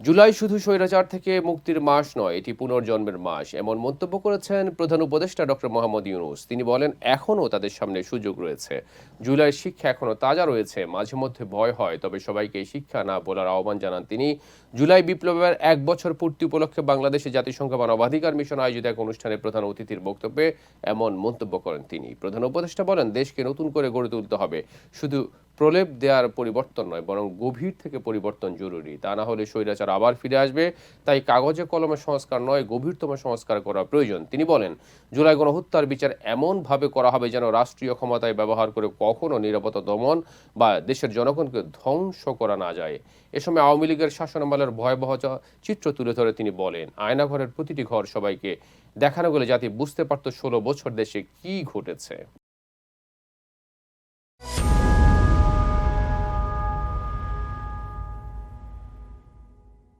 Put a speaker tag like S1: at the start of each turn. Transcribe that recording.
S1: জুলাই শুধু স্বৈরাচার থেকে মুক্তির মাস নয়, এটি পুনর্জন্মের মাস। এমন মন্তব্য করেছেন প্রধান উপদেষ্টা ডক্টর মোহাম্মদ ইউনুস। তিনি বলেন, এখনও তাদের সামনে সুযোগ রয়েছে। জুলাইয়ের শিক্ষা এখনও তাজা রয়েছে, মাঝে মধ্যে ভয় হয়, তবে সবাইকে শিক্ষা না বলার আহ্বান জানান তিনি। জুলাই বিপ্লবের এক বছর পূর্তি উপলক্ষে বাংলাদেশে জাতিসংঘ মানবাধিকার মিশন আয়োজিত এক অনুষ্ঠানে প্রধান অতিথির বক্তব্যে এমন মন্তব্য করেন তিনি। প্রধান উপদেষ্টা বলেন, দেশকে নতুন করে গড়ে তুলতে হবে। শুধু প্রলেপ দেওয়ার পরিবর্তন নয়, বরং গভীর থেকে পরিবর্তন জরুরি। তা না হলে স্বৈরাচার আবার ফিরে আসবে। তাই কাগজে কলমে সংস্কার নয়, গভীরতম সংস্কার করা প্রয়োজন। তিনি বলেন, জুলাই গণহত্যার বিচার এমনভাবে করা হবে যেন রাষ্ট্রীয় ক্ষমতায় ব্যবহার করে কখনো নিরাপত্তা দমন বা দেশের জনগণকে ধ্বংস করা না যায়। এ সময় আওয়ামী লীগের শাসনামলের ভয়াবহ চিত্র তুলে ধরে তিনি বলেন, আয়নাঘরের প্রতিটি ঘর সবাইকে দেখানো গেলে জাতি বুঝতে পারত ষোলো বছর দেশে কি ঘটেছে।